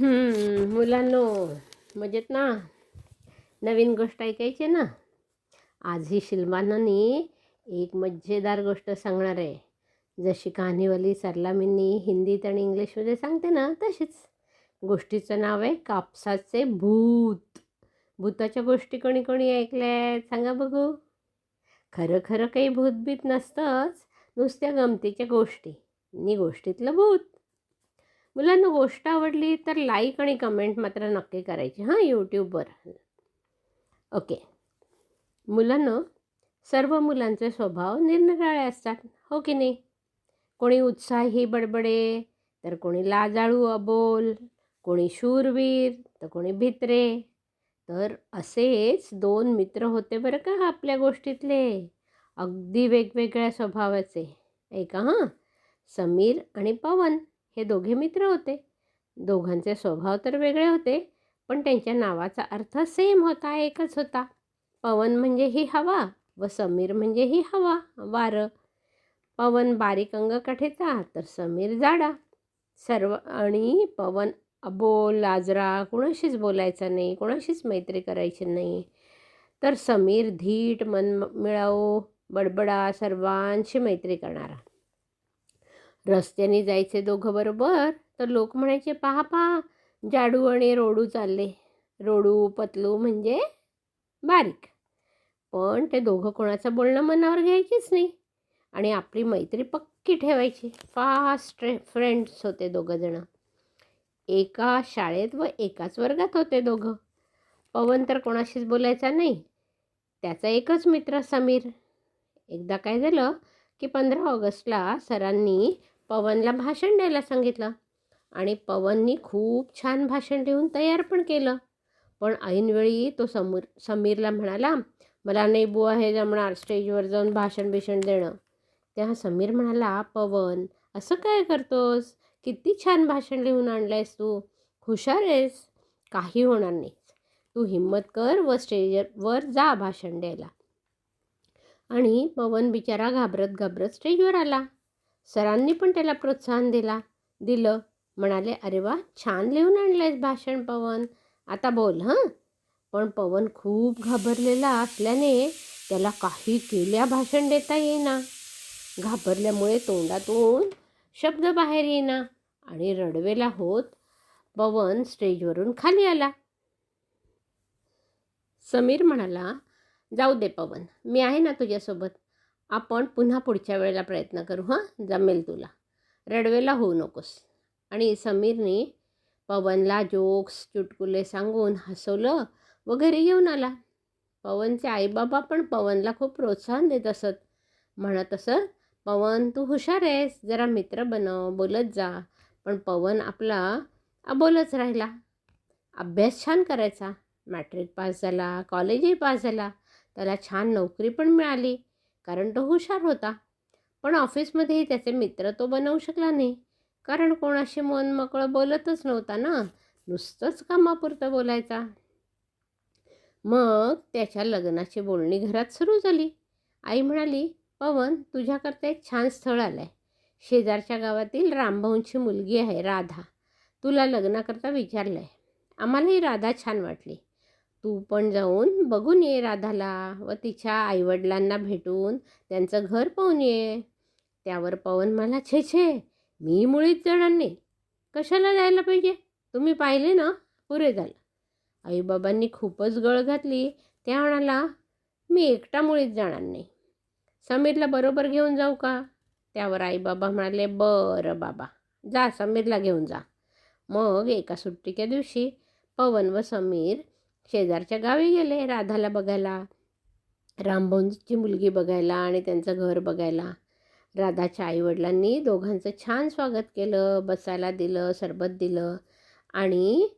मुलांनो मजेत ना? नवीन गोष्ट ऐकायची ना? आज ही शिल्मानानी एक मजेदार गोष्ट सांगणार आहे. जशी कहाणीवाली सरलामींनी हिंदीत आणि इंग्लिशमध्ये सांगते ना तशीच. गोष्टीचं नाव आहे कापसाचे भूत. भूताच्या गोष्टी कोणी कोणी ऐकल्या आहेत? सांगा बघू. खरं खरं काही भूतभीत नसतंच नुसत्या गमतीच्या गोष्टी. नि गोष्टीतलं भूत. मुलांना गोष्ट आवडली तर लाईक आणि कमेंट मात्र नक्की करायची. हां यूट्यूबवर ओके मुलांना सर्व मुलांचे स्वभाव निरनिराळे असतात. हो की नाही? कोणी उत्साही बडबडे तर कोणी लाजाळू अबोल कोणी शूरवीर तर कोणी भित्रे. तर असेच दोन मित्र होते बरं का आपल्या गोष्टीतले. अगदी वेगवेगळ्या स्वभावाचे. ऐका हां. समीर आणि पवन. हे दोघे मित्र होते. दोघांचे स्वभाव तर वेगळे होते पण त्यांच्या नावाचा अर्थ सेम होता एकच होता. पवन म्हणजे ही हवा व समीर म्हणजे ही हवा वारं. पवन बारीक अंगकाठीचा तर समीर जाडा. सर्व आणि पवन अबोल लाजरा कुणाशीच बोलायचा नाही कुणाशीच मैत्री करायची नाही. तर समीर धीट मन मिळावू बडबडा सर्वांशी मैत्री करणारा. रस्त्याने जायचे दोघं बरोबर तर लोक म्हणायचे पहा पहा जाडू आणि रोडू चालले. रोडू पतलू म्हणजे बारीक. पण ते दोघं कोणाचं बोलणं मनावर घ्यायचेच नाही. आणि आपली मैत्री पक्की ठेवायची. फास्ट फ्रेंड्स होते दोघंजणं एका शाळेत व एकाच वर्गात होते दोघं. पवन तर कोणाशीच बोलायचा नाही. त्याचा एकच मित्र समीर. एकदा काय झालं की पंधरा ऑगस्टला सरांनी पवनला भाषण द्यायला सांगितलं. आणि पवननी खूप छान भाषण देऊन तयार पण केलं. पण ऐनवेळी तो समूर समीरला म्हणाला मला नाही बुवा हे जमणार स्टेजवर जाऊन भाषण बिषण देणं. तेव्हा समीर म्हणाला पवन असं काय करतोस? किती छान भाषण लिहून आणलं आहेस तू. हुशार आहेस. काही होणार नाही. तू हिंमत कर व स्टेजवर जा भाषण द्यायला. आणि पवन बिचारा घाबरत घाबरत स्टेजवर आला. सरांनी पण त्याला प्रोत्साहन दिला दिलं. म्हणाले अरे वा छान लिहून आणलं भाषण पवन. आता बोल हं. पण पवन खूप घाबरलेला असल्याने त्याला काही केल्या भाषण देता येईना. घाबरल्यामुळे तोंडातून शब्द बाहेर येईना आणि रडवेला होत पवन स्टेजवरून खाली आला. समीर म्हणाला जाऊ दे पवन मी आहे ना तुझ्यासोबत. आपण पुन्हा पुढच्या वेळेला प्रयत्न करू हां? जमेल तुला. रडवेला होऊ नकोस. आणि समीरने पवनला जोक्स चुटकुले सांगून हसवलं व घरी घेऊन आला. पवनचे आईबाबा पण पवनला खूप प्रोत्साहन देत असत. म्हणत असत पवन तू हुशार आहेस. जरा मित्र बनव बोलत जा. पण पवन आपला अबोलच राहिला. अभ्यास छान करायचा. मॅट्रिक पास झाला कॉलेजही पास झाला. त्याला छान नोकरी पण मिळाली. कारण तो हुशार होता. पण ऑफिसमध्येही त्याचे मित्र तो बनवू शकला नाही. कारण कोणाशी मन मोकळं बोलतच नव्हता ना. नुसतंच कामापुरतं बोलायचा. मग त्याच्या लग्नाची बोलणी घरात सुरू झाली. आई म्हणाली पवन तुझ्याकरता एक छान स्थळ आलं आहे शेजारच्या गावातील रामभाऊंची मुलगी आहे राधा. तुला लग्नाकरता विचारलं आहे आम्हालाही राधा छान वाटली. तू पण जाऊन बघून ये राधाला व तिच्या आईवडिलांना भेटून त्यांचं घर पाहून ये. त्यावर पवन मला छे छे मी मुळीच जाणार नाही. कशाला जायला पाहिजे? तुम्ही पाहिले ना पुरे झालं. आईबाबांनी खूपच गळ घातली. त्या म्हणाला मी एकटा मुळीच जाणार नाही. समीरला बरोबर घेऊन जाऊ का? त्यावर आईबाबा म्हणाले बरं बाबा जा समीरला घेऊन जा. मग एका सुट्टीच्या दिवशी पवन व समीर शेजारच्या गावी गेले राधाला बघायला. रामभाऊंची मुलगी बघायला आणि त्यांचं घर बघायला. राधाच्या आईवडिलांनी दोघांचं छान स्वागत केलं बसायला दिलं सरबत दिलं आणि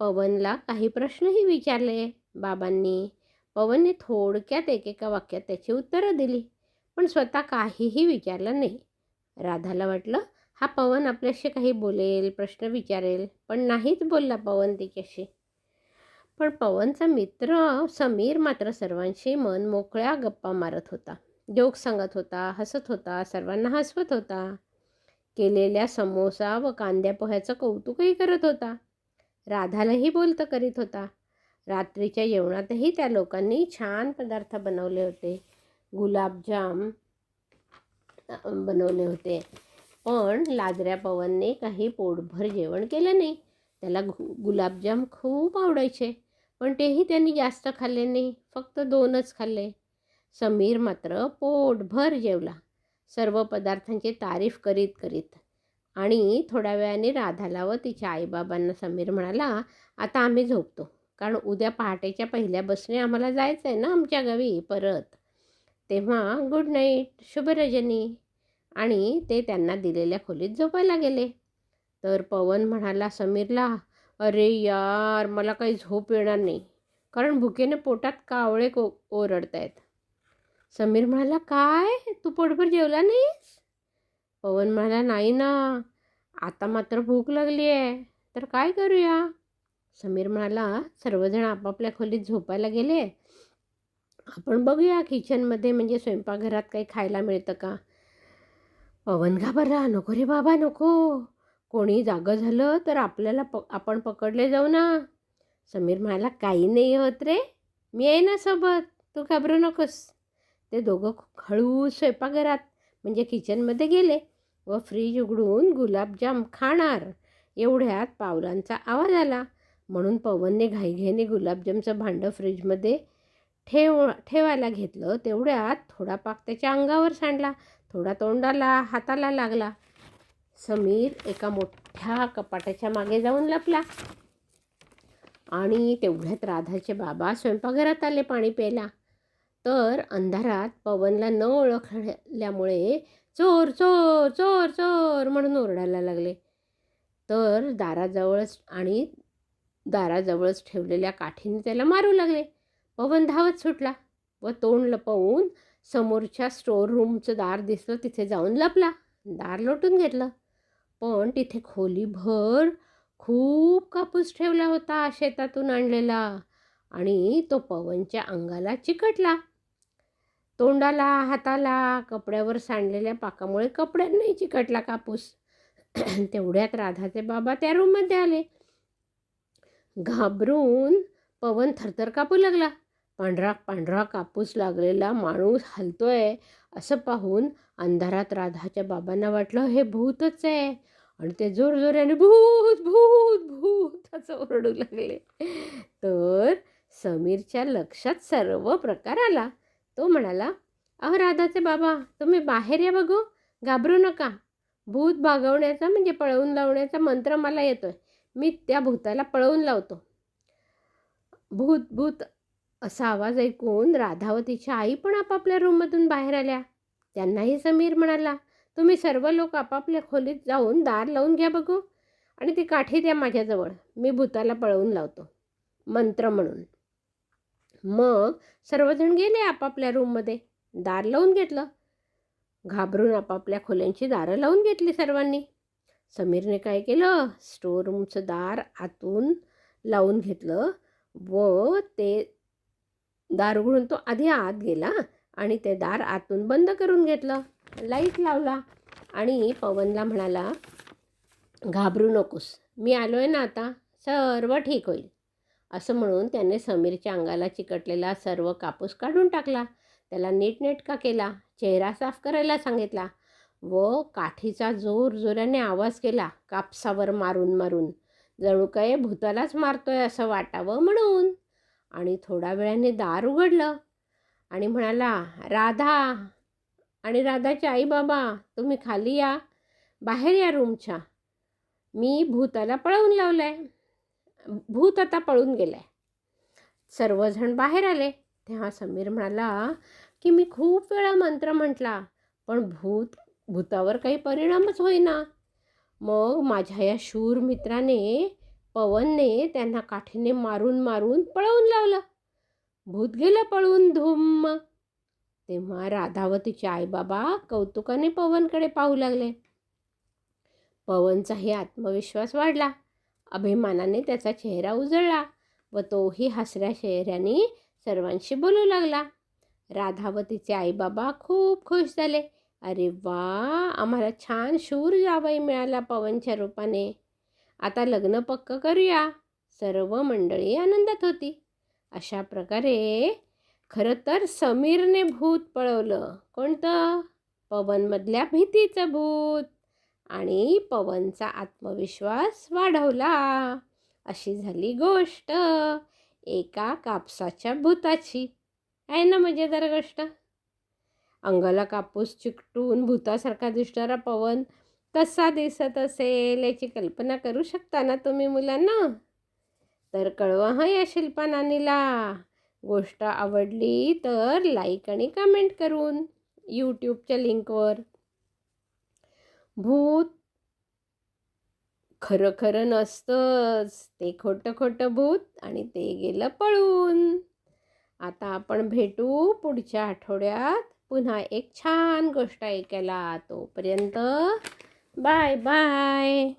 पवनला काही प्रश्नही विचारले बाबांनी. पवनने थोडक्यात एकेका वाक्यात त्याची उत्तरं दिली पण स्वतः काहीही विचारलं नाही. राधाला वाटलं हा पवन आपल्याशी काही बोलेल प्रश्न विचारेल पण नाहीच बोलला पवन तिच्याशी. पण पवनचा मित्र समीर मात्र सर्वांशी मन मोकळ्या गप्पा मारत होता. जोक सांगत होता हसत होता सर्वांना हसवत होता. केलेल्या समोसा व कांद्या पोह्याचं कौतुकही करत होता. राधालाही बोलतं करीत होता. रात्रीच्या जेवणातही त्या लोकांनी छान पदार्थ बनवले होते. गुलाबजाम बनवले होते. पण लाजऱ्या पवनने काही पोटभर जेवण केलं नाही. त्याला गु गुलाबजाम खूप आवडायचे. पण तेही त्यांनी जास्त खाल्ले नाही फक्त दोनच खाल्ले. समीर मात्र पोटभर जेवला. सर्व पदार्थांची तारीफ करीत करीत. आणि थोड्या वेळाने राधाला व तिच्या आईबाबांना समीर म्हणाला आता आम्ही झोपतो कारण उद्या पहाटेच्या पहिल्या बसने आम्हाला जायचं आहे ना आमच्या गावी परत. तेव्हा गुड नाईट शुभरजनी. आणि ते त्यांना दिलेल्या खोलीत झोपायला गेले. तर पवन म्हणाला समीरला अरे यार मला काही झोप येणार नाही. कारण भुकेने पोटात कावळे को ओरडत आहेत समीर म्हणाला काय? तू पोटभर जेवला नाहीस? पवन म्हणाला नाही ना. आता मात्र भूक लागली आहे. तर काय करूया? समीर म्हणाला सर्वजण आपापल्या खोलीत झोपायला गेले. आपण बघूया किचनमध्ये म्हणजे स्वयंपाकघरात काही खायला मिळतं का? पवन घाबरला नको रे बाबा नको. कोणी जागं झालं तर आपल्याला प आपण पकडले जाऊ ना. समीर म्हणाला काही नाही होत रे. मी आहे ना सोबत. तू घाबरू नकोस. ते दोघं हळू स्वयंपाकघरात म्हणजे किचनमध्ये गेले व फ्रीज उघडून गुलाबजाम खाणार एवढ्यात पावलांचा आवाज आला. म्हणून पवनने घाईघाईने गुलाबजामचं भांडं फ्रीजमध्ये ठेव ठेवायला घेतलं. तेवढ्यात थोडा पाक त्याच्या अंगावर सांडला. थोडा तोंडाला हाताला लागला. समीर एका मोठ्या कपाटाच्या मागे जाऊन लपला. आणि तेवढ्यात राधाचे बाबा स्वयंपाकघरात आले पाणी प्यायला. तर अंधारात पवनला न ओळखल्यामुळे चोर चोर चोर चोर म्हणून ओरडायला लागले. तर दाराजवळच आणि दाराजवळच ठेवलेल्या काठीने त्याला मारू लागले. पवन धावत सुटला व तोंड लपवून समोरच्या स्टोर रूमचं दार दिसलं तिथे जाऊन लपला. दार लोटून घेतलं. पण तिथे खोलीभर खूप कापूस ठेवला होता शेतातून आणलेला आणि तो पवनच्या अंगाला चिकटला. तोंडाला हाताला कपड्यावर सांडलेल्या पाकामुळे कपड्यांनाही चिकटला कापूस. तेवढ्यात राधाचे बाबा त्या रूममध्ये आले. घाबरून पवन थरथर कापू लागला. पांढरा पांढरा कापूस लागलेला माणूस हलतोय असं पाहून अंधारात राधाच्या बाबांना वाटलं हे भूतच आहे. आणि ते जोरजोराने भूत भूत भूत असं ओरडू लागले. तर समीरच्या लक्षात सर्व प्रकार आला. तो म्हणाला अहो राधाचे बाबा तुम्ही बाहेर या बघू घाबरू नका. भूत भागवण्याचा म्हणजे पळवून लावण्याचा मंत्र मला येतोय. मी त्या भूताला पळवून लावतो. भूत भूत असा आवाज ऐकून राधावतीची आई पण आपापल्या रूममधून बाहेर आल्या. त्यांनाही समीर म्हणाला तुम्ही सर्व लोक आपापल्या खोलीत जाऊन दार लावून घ्या बघू आणि ती काठी द्या माझ्याजवळ. मी भूताला पळवून लावतो. मंत्र म्हणून. मग सर्वजण गेले आपापल्या रूममध्ये. दार लावून घेतलं. घाबरून आपापल्या खोल्यांची दारं लावून घेतली सर्वांनी. समीरने काय केलं? स्टोर रूमचं दार आतून लावून घेतलं व ते दार उघडून तो आधी आत गेला आणि ते दार आतून बंद करून घेतलं. लाइट लावला आणि पवनला म्हणाला घाबरू नकोस मी आलो आहे ना आता सर्व ठीक होईल. असं म्हणून त्याने समीरच्या अंगाला चिकटलेला सर्व कापूस काढून टाकला. त्याला नीटनेटका केला चेहरा साफ करायला सांगितला व काठीचा जोर जोराने आवाज केला कापसावर मारून मारून जणू काय भूतालाच मारतोय असं वाटावं म्हणून. आणि थोड्या वेळाने दार उघडलं आणि म्हणाला राधा आणि राधाचे आई बाबा तुम्ही खाली या बाहेर या रूमच्या. मी भूताला पळवून लावलं आहे भूत आता पळून गेलं आहे सर्वजण बाहेर आले. तेव्हा समीर म्हणाला की मी खूप वेळा मंत्र म्हटला पण भूत भूतावर काही परिणामच होईना. मग माझ्या या शूर मित्राने पवनने त्यांना काठीने मारून मारून पळवून लावलं. भूत गेलं पळून धुम्म तेव्हा राधावतीचे आईबाबा कौतुकाने पवनकडे पाहू लागले. पवनचाही आत्मविश्वास वाढला. अभिमानाने त्याचा चेहरा उजळला व तोही हसऱ्या चेहऱ्याने सर्वांशी बोलू लागला. राधावतीचे आईबाबा खूप खुश झाले. अरे वा आम्हाला छान शूर जावाई मिळाला पवनच्या रूपाने. आता लग्न पक्क करूया. सर्व मंडळी आनंदात होती. अशा प्रकारे खरं तर समीरने भूत पळवलं. कोणतं? पवनमधल्या भीतीचं भूत. आणि पवनचा आत्मविश्वास वाढवला. अशी झाली गोष्ट. एका कापसाच्या भूताची. आहे ना मजेदार गोष्ट? अंगाला कापूस चिकटून भूतासारखा दिसणारा पवन कसा दिसत असेल याची कल्पना करू शकता ना तुम्ही मुलांना? तर कळवा हं या शिल्पा नानीला गोष्ट आवडली तर लाईक आणि कमेंट करून यूट्यूबच्या लिंकवर. भूत खरं खरं नसतंच. ते खोटं खोटं भूत आणि ते गेलं पळून. आता आपण भेटू पुढच्या आठवड्यात. पुन्हा एक छान गोष्ट ऐकायला. तोपर्यंत Bye bye.